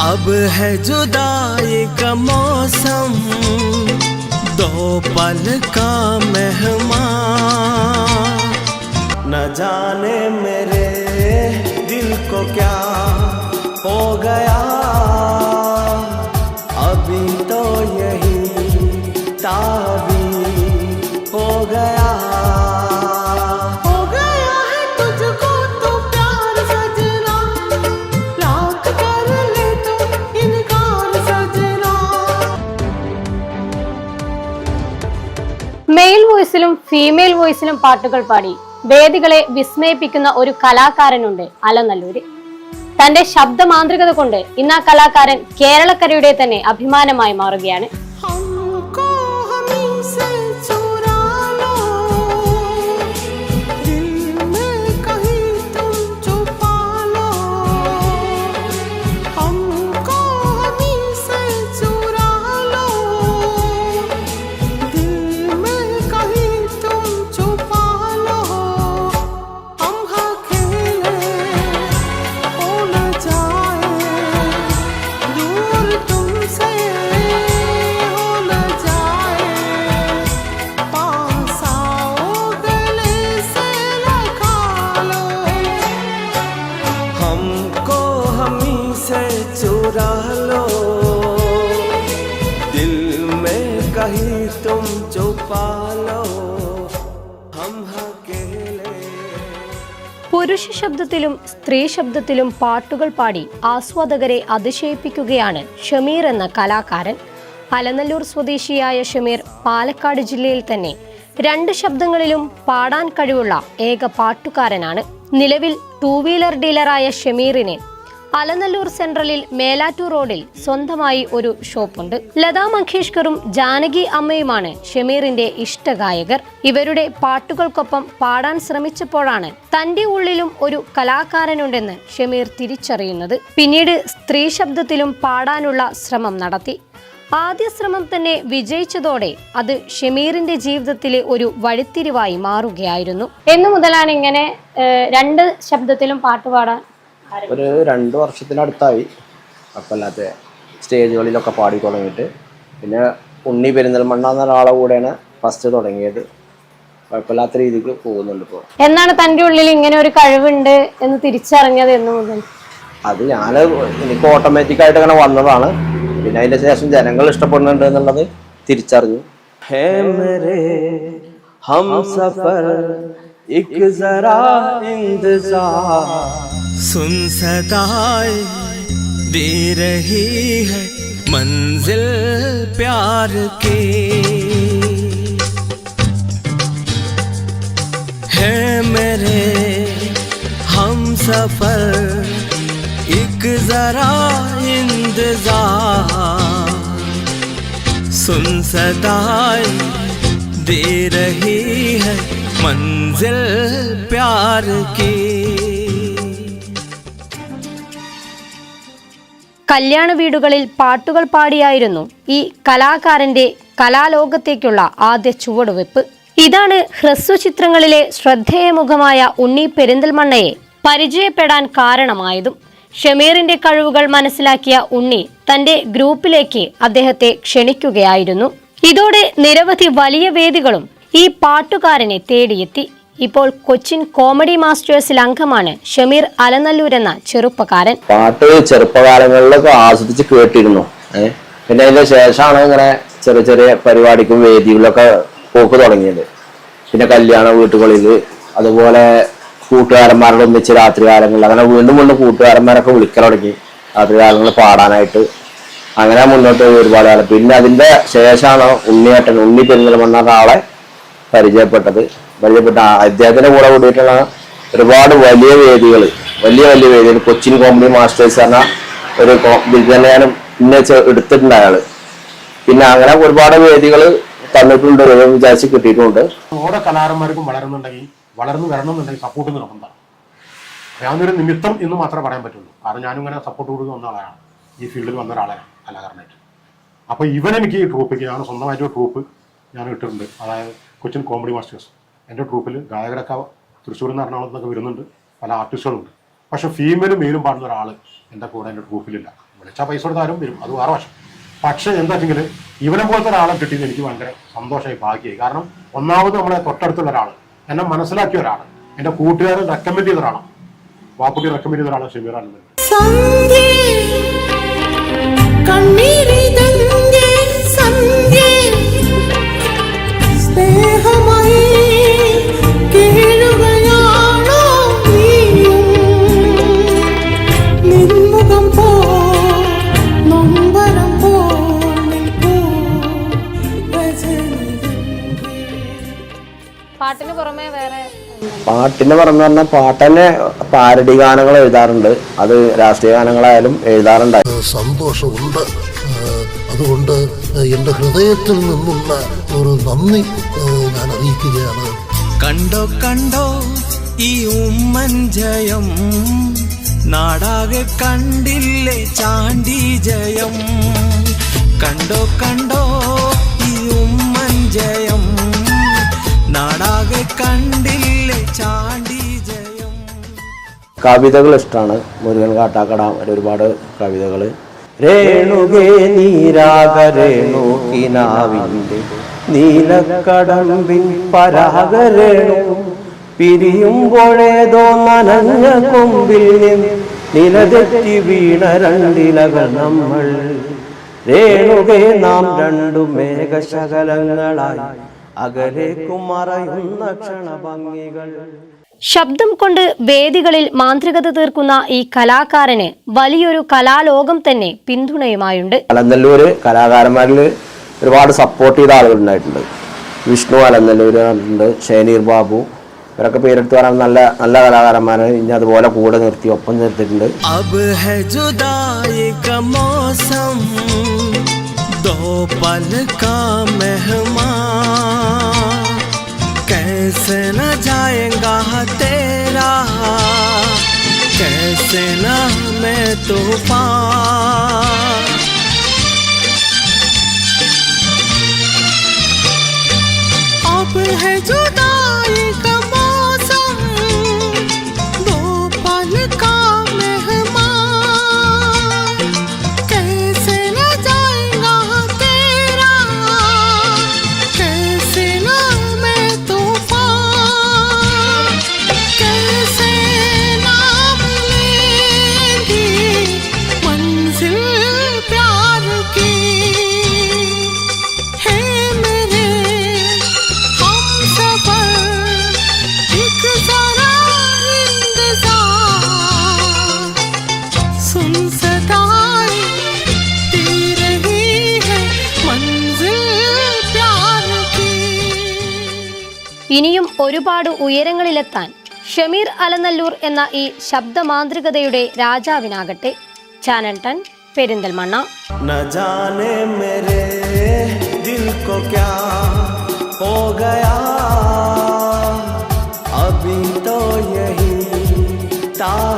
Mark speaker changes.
Speaker 1: अब है जुदाई का मौसम, दो पल का मेहमान। न जाने मेरे दिल को क्या हो गया।
Speaker 2: വോയിസിലും ഫീമെയിൽ വോയിസിലും പാട്ടുകൾ പാടി വേദികളെ വിസ്മയിപ്പിക്കുന്ന ഒരു കലാകാരനുണ്ട് അലനല്ലൂര്. തന്റെ ശബ്ദമാന്ത്രികത കൊണ്ട് ഇന്ന് ആ കലാകാരൻ കേരളക്കരയുടെ തന്നെ അഭിമാനമായി മാറുകയാണ്. പുരുഷ ശബ്ദത്തിലും സ്ത്രീ ശബ്ദത്തിലും പാട്ടുകൾ പാടി ആസ്വാദകരെ അതിശയിപ്പിക്കുകയാണ് ഷമീർ എന്ന കലാകാരൻ. അലനല്ലൂർ സ്വദേശിയായ ഷമീർ പാലക്കാട് ജില്ലയിൽ തന്നെ രണ്ട് ശബ്ദങ്ങളിലും പാടാൻ കഴിവുള്ള ഏക പാട്ടുകാരനാണ്. നിലവിൽ ടൂ വീലർ ഡീലറായ ഷമീറിന് അലനല്ലൂർ സെൻട്രലിൽ മേലാറ്റൂർ റോഡിൽ സ്വന്തമായി ഒരു ഷോപ്പുണ്ട്. ലതാ മങ്കേഷ്കറും ജാനകി അമ്മയുമാണ് ഷമീറിന്റെ ഇഷ്ടഗായകർ. ഇവരുടെ പാട്ടുകൾക്കൊപ്പം പാടാൻ ശ്രമിച്ചപ്പോഴാണ് തന്റെ ഉള്ളിലും ഒരു കലാകാരനുണ്ടെന്ന് ഷമീർ തിരിച്ചറിയുന്നത്. പിന്നീട് സ്ത്രീ ശബ്ദത്തിലും പാടാനുള്ള ശ്രമം നടത്തി. ആദ്യ ശ്രമം തന്നെ വിജയിച്ചതോടെ അത് ഷമീറിന്റെ ജീവിതത്തിലെ ഒരു വഴിത്തിരിവായി മാറുകയായിരുന്നു. എന്നു മുതലാണ് ഇങ്ങനെ രണ്ട് ശബ്ദത്തിലും പാട്ട് പാടാൻ
Speaker 3: ഒരു രണ്ട് വർഷത്തിനടുത്തായി. അപ്പല്ലാത്ത സ്റ്റേജുകളിലൊക്കെ പാടി തുടങ്ങിയിട്ട്. പിന്നെ ഉണ്ണി പെരിന്തൽമണ്ണ എന്ന ഒരാളെ കൂടെയാണ് ഫസ്റ്റ് തുടങ്ങിയത്. കുഴപ്പമില്ലാത്ത രീതിക്ക് പോകുന്നുണ്ട് ഇപ്പോൾ
Speaker 2: എന്നാണ് തന്റെ ഉള്ളിൽ ഇങ്ങനെ ഒരു കഴിവുണ്ട് എന്ന് തിരിച്ചറിഞ്ഞത് എന്ന് മുതൽ?
Speaker 3: അത് ഞാൻ എനിക്ക് ഓട്ടോമാറ്റിക് ആയിട്ട് അങ്ങനെ വന്നതാണ്. പിന്നെ അതിന്റെ ശേഷം ജനങ്ങൾ ഇഷ്ടപ്പെടുന്നുണ്ട് എന്നുള്ളത് തിരിച്ചറിഞ്ഞു.
Speaker 1: ഹം സഫർ ഇക് ജറാ सुन सदाए, दे रही है मंजिल प्यार के। है मेरे, हम सफ़र, एक जरा इंतज़ार। सुन सदाए, दे रही है मंजिल प्यार की।
Speaker 2: കല്യാണ വീടുകളിൽ പാട്ടുകൾ പാടിയായിരുന്നു ഈ കലാകാരന്റെ കലാലോകത്തേക്കുള്ള ആദ്യ ചുവടുവെപ്പ് ഇതാണ് ഹ്രസ്വ ഹ്രസ്വചിത്രങ്ങളിലെ ശ്രദ്ധേയമുഖമായ ഉണ്ണി പെരിന്തൽമണ്ണയെ പരിചയപ്പെടാൻ കാരണമായതും. ഷമീറിന്റെ കഴിവുകൾ മനസ്സിലാക്കിയ ഉണ്ണി തന്റെ ഗ്രൂപ്പിലേക്ക് അദ്ദേഹത്തെ ക്ഷണിക്കുകയായിരുന്നു. ഇതോടെ നിരവധി വലിയ വേദികളും ഈ പാട്ടുകാരനെ തേടിയെത്തി. ഇപ്പോൾ കൊച്ചിൻ കോമഡി മാസ്റ്റേഴ്സിൽ അംഗമാണ് ഷമീർ അലനല്ലൂർ എന്ന ചെറുപ്പക്കാരൻ.
Speaker 3: പാട്ട് ചെറുപ്പകാലങ്ങളിലൊക്കെ ആസ്വദിച്ച് കേട്ടിരുന്നു. പിന്നെ അതിന്റെ ശേഷമാണ് ഇങ്ങനെ ചെറിയ ചെറിയ പരിപാടിക്കും വേദികളിലൊക്കെ പോക്ക് തുടങ്ങിയത്. പിന്നെ കല്യാണ വീട്ടുകളിൽ അതുപോലെ കൂട്ടുകാരന്മാരുടെ ഒന്നിച്ച് രാത്രി കാലങ്ങളിൽ അങ്ങനെ വീണ്ടും വീണ്ടും കൂട്ടുകാരന്മാരൊക്കെ വിളിക്കാൻ തുടങ്ങി. രാത്രി കാലങ്ങളിൽ പാടാനായിട്ട്. അങ്ങനെ മുന്നോട്ട് ഒരുപാട് കാലം. പിന്നെ അതിന്റെ ശേഷമാണ് ഉണ്ണിയേട്ടൻ ഉണ്ണി എന്ന ആളെ പരിചയപ്പെട്ടത്. പരിചയപ്പെട്ട അദ്ദേഹത്തിന്റെ കൂടെ കൂടിയിട്ടുള്ള ഒരുപാട് വലിയ വേദികൾ വലിയ വലിയ വേദികൾ കൊച്ചിൻ കോമഡി മാസ്റ്റേഴ്സ് എന്ന ഒരു ഇതിൽ ഞാൻ ഇന്നെ എടുത്തിട്ടുണ്ട് അയാൾ. പിന്നെ അങ്ങനെ ഒരുപാട് വേദികൾ തന്നിട്ടുണ്ട് വിചാരിച്ച് കിട്ടിയിട്ടുണ്ട്.
Speaker 4: ഓരോ കലാകാരന്മാർക്കും വളരുന്നുണ്ടെങ്കിൽ വളർന്നു വരണമെന്നുണ്ടെങ്കിൽ സപ്പോർട്ട് നിർബന്ധമാണ് ഞാനൊരു നിമിത്തം എന്ന് മാത്രമേ പറയാൻ പറ്റുള്ളൂ. കാരണം ഞാനും ഇങ്ങനെ സപ്പോർട്ട് കൊടുത്ത് വന്ന ആളാണ്. ഈ ഫീൽഡിൽ വന്ന ഒരാളാണ് കലാകാരനായിട്ട്. അപ്പോൾ ഇവനെനിക്ക് ഈ ട്രൂപ്പിക്ക് ഞാൻ സ്വന്തമായിട്ട് ട്രൂപ്പ് ഞാൻ ഇട്ടിട്ടുണ്ട്. അതായത് കൊച്ചിൻ കോമഡി മാസ്റ്റേഴ്സ് എന്റെ ട്രൂപ്പിൽ ഗായകരൊക്കെ തൃശ്ശൂരിൽ നിന്ന് എറണാകുളത്ത് നിന്നൊക്കെ വരുന്നുണ്ട്. പല ആർട്ടിസ്റ്റുകളുണ്ട് പക്ഷെ ഫീമെയിലും മെയിലും പാടുന്ന ഒരാൾ എന്റെ കൂടെ എന്റെ ട്രൂപ്പിലില്ല വിളിച്ചാൽ പൈസ കൊടുത്താലും വരും. അത് വേറെ വശം പക്ഷേ എന്താ ഇവനെ പോലത്തെ ഒരാളെ കിട്ടിയത് എനിക്ക് ഭയങ്കര സന്തോഷമായി ഭാഗ്യമായി. കാരണം ഒന്നാമത് നമ്മളെ തൊട്ടടുത്തുള്ള ഒരാൾ എന്നെ മനസ്സിലാക്കിയ ഒരാൾ എന്റെ കൂട്ടുകാരൻ റെക്കമെൻഡ് ചെയ്ത ഒരാളാണ്. വാപ്പുട്ടി റെക്കമെൻഡ് ചെയ്ത ഒരാളാണ് ഷമീർ
Speaker 2: പാട്ടിന് പുറമെ വേറെ
Speaker 3: പാട്ടിന് പറഞ്ഞു പറഞ്ഞാൽ പാട്ട് തന്നെ പാരഡി ഗാനങ്ങൾ എഴുതാറുണ്ട്. അത് രാഷ്ട്രീയ ഗാനങ്ങളായാലും എഴുതാറുണ്ട്.
Speaker 5: സന്തോഷമുണ്ട്. അതുകൊണ്ട് എന്റെ ഹൃദയത്തിൽ നിന്നുള്ള ഒരു നന്ദി ഞാൻ അറിയിക്കുകയാണ്.
Speaker 6: കണ്ടോ കണ്ടോ ഈ ഉമ്മൻ ജയം. നാടാകെ കണ്ടില്ലേ ചാണ്ടി ജയം. കണ്ടോ കണ്ടോ ഈ ഉമ്മൻ ജയം. നാടാകെ കണ്ടില്ലേ ചാണ്ടി ജയം.
Speaker 3: കവിതകൾ ഇഷ്ടമാണ് മുരുകൻ കാട്ടാക്കട ഒരുപാട് കവിതകൾ രേണുകേ നീരാകരേണുക്കിനാവിന്റെ നീലക്കടമ്പിൻ പരാഗരേണു പിരിയുമ്പോഴേതോ നനഞ്ഞ കൊമ്പിൽ നിന്ന് നിലതെറ്റി വീണ രണ്ടിലകൾ നമ്മൾ. രേണുകേ നാം രണ്ടു മേഘശകലങ്ങളായി അകലേക്കു മറയുന്ന ക്ഷണഭംഗികൾ.
Speaker 2: ശബ്ദം കൊണ്ട് വേദികളിൽ മാന്ത്രികത തീർക്കുന്ന ഈ കലാകാരന് വലിയൊരു കലാലോകം തന്നെ പിന്തുണയുമായുണ്ട്.
Speaker 3: അലനല്ലൂര് കലാകാരന്മാരിൽ ഒരുപാട് സപ്പോർട്ട് ചെയ്ത ആളുകൾ ഉണ്ടായിട്ടുണ്ട്. വിഷ്ണു അലനല്ലൂര് ഉണ്ട് ഷേനീർ ബാബു. ഇവരൊക്കെ പേരെടുത്ത് പറയാൻ നല്ല നല്ല കലാകാരന്മാരെ ഇനി അതുപോലെ കൂടെ നിർത്തി ഒപ്പം നിർത്തിയിട്ടുണ്ട്.
Speaker 6: दो पल का मेहमान। कैसे न जाएगा तेरा कैसे न मैं तूफ़ान।
Speaker 2: ഇനിയും ഒരുപാട് ഉയരങ്ങളിലെത്താൻ ഷമീർ അലനല്ലൂർ എന്ന ഈ ശബ്ദമാന്ത്രികതയുടെ രാജാവിനാകട്ടെ. ചാനൽ ടൺ പെരിന്തൽമണ്ണ.
Speaker 6: അഭി തോ യഹി താ